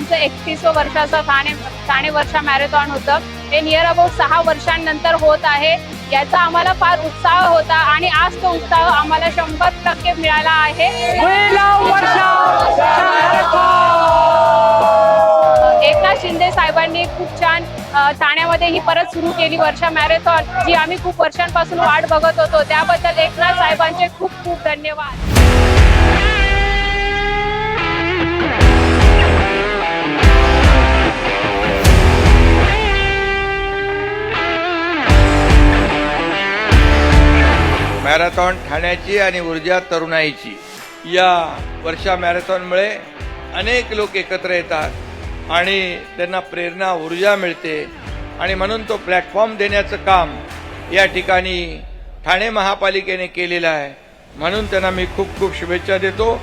वर्षाचं ठाणे ठाणे वर्षा मॅरेथॉन होतं. हे नियर अबाउट सहा वर्षांनंतर होत आहे. याचा आम्हाला फार उत्साह होता आणि आज तो उत्साह आम्हाला शंभर टक्के मिळाला आहे. एकनाथ शिंदे साहेबांनी खूप छान ठाण्यामध्ये ही परत सुरू केली वर्षा मॅरेथॉन जी आम्ही खूप वर्षांपासून वाट बघत होतो. त्याबद्दल एकनाथ साहेबांचे खूप खूप धन्यवाद. मॅरेथॉन ठाण्याची आणि ऊर्जा तरुणाईची. या वर्षा मॅरेथॉनमुळे अनेक लोक एकत्र येतात आणि त्यांना प्रेरणा ऊर्जा मिळते. आणि म्हणून तो प्लॅटफॉर्म देण्याचं काम या ठिकाणी ठाणे महापालिकेने केलेलं आहे. म्हणून त्यांना मी खूप खूप शुभेच्छा देतो.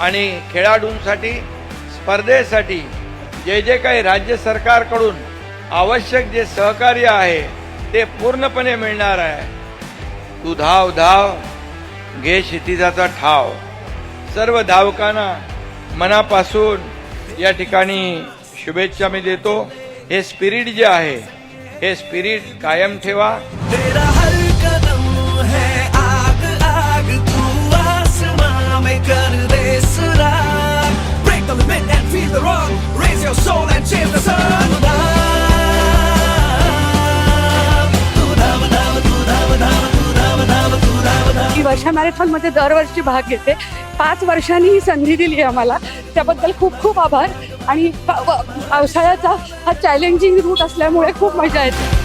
आणि खेळाडूंसाठी स्पर्धेसाठी जे जे काही राज्य सरकारकडून आवश्यक जे सहकार्य आहे ते पूर्णपणे मिळणार आहे. तू धाव धाव घे क्षितिजाचा ठाव. सर्व धावकांना मनापासून या ठिकाणी शुभेच्छा मी देतो. हे स्पिरिट जे आहे हे स्पिरिट कायम ठेवा. वर्षा मॅरेथॉनमध्ये दरवर्षी भाग घेते. पाच वर्षांनी ही संधी दिली आम्हाला. त्याबद्दल खूप खूप आभार. आणि पावसाळ्याचा हा चॅलेंजिंग रूट असल्यामुळे खूप मजा येते.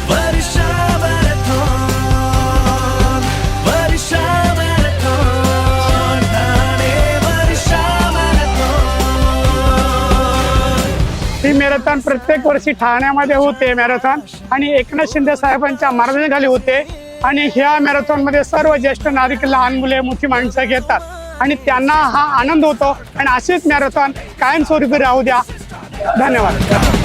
ही मॅरेथॉन प्रत्येक वर्षी ठाण्यामध्ये होते मॅरेथॉन. आणि एकनाथ शिंदे साहेबांच्या मार्गदर्शनाखाली होते. आणि ह्या मॅरेथॉनमध्ये सर्व ज्येष्ठ नागरिक लहान मुले मोठी माणसं घेतात. आणि त्यांना हा आनंद होतो. आणि अशीच मॅरेथॉन कायमस्वरूपी राहू द्या. धन्यवाद.